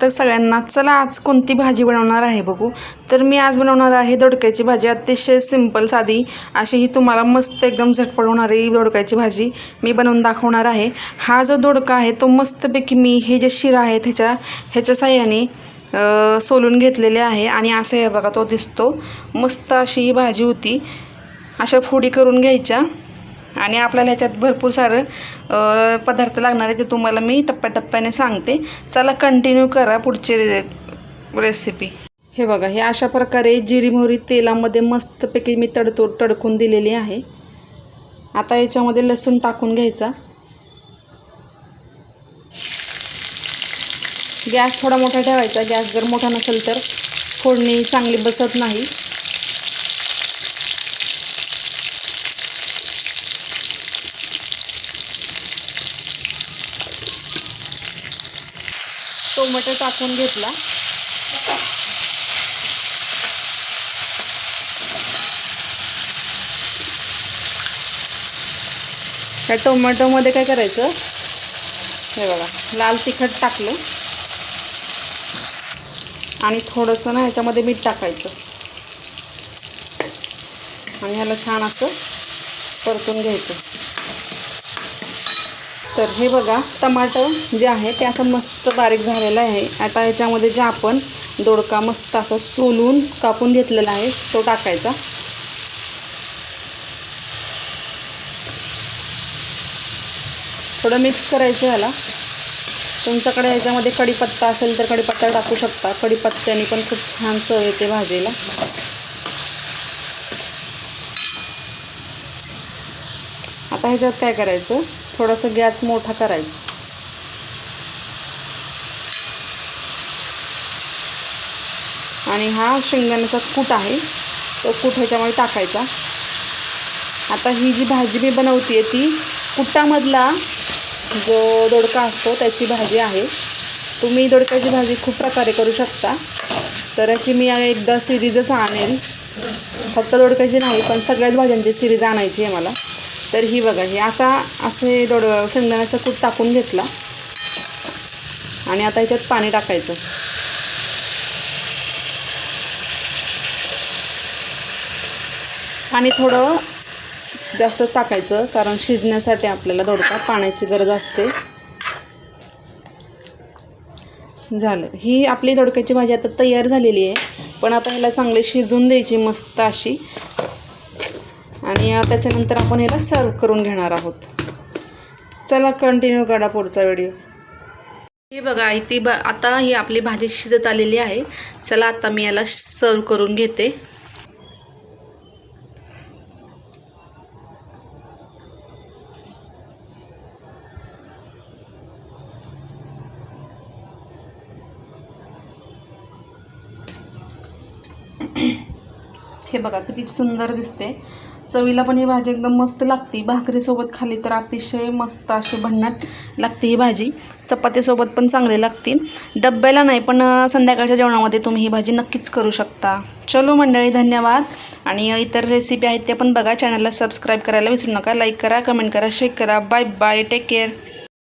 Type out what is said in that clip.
तर सगळ्यांना चला आज कोणती भाजी बनवणार आहे बघू. तर मी आज बनवणार आहे दोडक्याची भाजी अतिशय सिंपल साधी. अशी ही तुम्हाला मस्त एकदम झटपट होणारी दोडक्याची भाजी मी बनवून दाखवणार आहे. हा जो दोडका आहे तो मस्तपैकी मी हे जे शिरा आहे त्याच्या ह्याच्या साह्याने सोलून घेतलेले आहे. आणि असं हे बघा तो दिसतो. मस्त अशी ही भाजी होती. अशा फोडी करून घ्यायच्या. आणि आपल्याला ह्याच्यात भरपूर सारं पदार्थ लागणार आहे ते तुम्हाला मी टप्प्याटप्प्याने सांगते. चला कंटिन्यू करा पुढची रे रेसिपी हे बघा हे अशा प्रकारे जिरी मोहरी तेलामध्ये मस्तपैकी मी तडतोड तडकून दिलेली आहे. आता याच्यामध्ये लसूण टाकून घ्यायचा. गॅस थोडा मोठा ठेवायचा. गॅस जर मोठा नसेल तर फोडणी चांगली बसत नाही. टोमॅटो टाकून घेतला. त्या टोमॅटोमध्ये काय करायचं? हे बघा लाल तिखट टाकलं. आणि थोडंसं ना ह्याच्यामध्ये मीठ टाकायचं. आणि ह्याला छान असं परतून घ्यायचं. तर हे बघा टमाटर जे आहे ते असं मस्त बारीक झालेलं आहे. आता ह्याच्यामध्ये जे आपण दोडका मस्त असं सोलून कापून घेतलेला आहे तो टाकायचा. थोडं मिक्स करायचं ह्याला तुमच्याकडे ह्याच्यामध्ये कढीपत्ता असेल तर कढीपत्ता टाकू शकता. कढीपत्त्याने पण खूप छान चव येते भाजीला. आता ह्याच्यात काय करायचं? थोडंसं गॅस मोठा करायचा. आणि हा शेंगदाण्याचा कूट आहे तो कूट ह्याच्यामध्ये टाकायचा. आता ही जी भाजी मी बनवते ती कुटामधला जो दोडका असतो त्याची भाजी आहे. तुम्ही दोडक्याची भाजी खूप प्रकारे करू शकता. तर याची मी एकदा सिरीजच आणेल. फक्त दोडक्याची नाही पण सगळ्याच भाज्यांची सिरीज आणायची आहे मला. तर ही बघा हे असा असे दोड शेंगदाण्याचा कूट टाकून घेतला. आणि आता ह्याच्यात पाणी टाकायचं. पाणी थोडं जास्त टाकायचं कारण शिजण्यासाठी आपल्याला दोडका पाण्याची गरज असते. झालं. ही आपली दोडक्याची भाजी आता तयार झालेली आहे. पण आता ह्याला चांगली शिजून द्यायची मस्त अशी. आणि त्याच्यानंतर आपण ह्याला सर्व करून घेणार आहोत. चला कंटिन्यू करा पुढचा व्हिडिओ हे बघा ती ब आता ही आपली भाजी शिजत आलेली आहे. चला आता मी याला सर्व करून घेते. हे बघा किती सुंदर दिसते. चवीला पण ही भाजी एकदम मस्त लागते. भाकरीसोबत खाली तर अतिशय मस्त अशी भन्नाट लागते ही भाजी. चपातीसोबत पण चांगली लागते. डब्याला नाही पण संध्याकाळच्या जेवणामध्ये तुम्ही ही भाजी नक्कीच करू शकता. चलो मंडळी धन्यवाद. आणि इतर रेसिपी आहेत त्या पण बघा. चॅनलला सबस्क्राईब करायला विसरू नका. लाईक करा कमेंट करा शेअर करा. Bye bye take care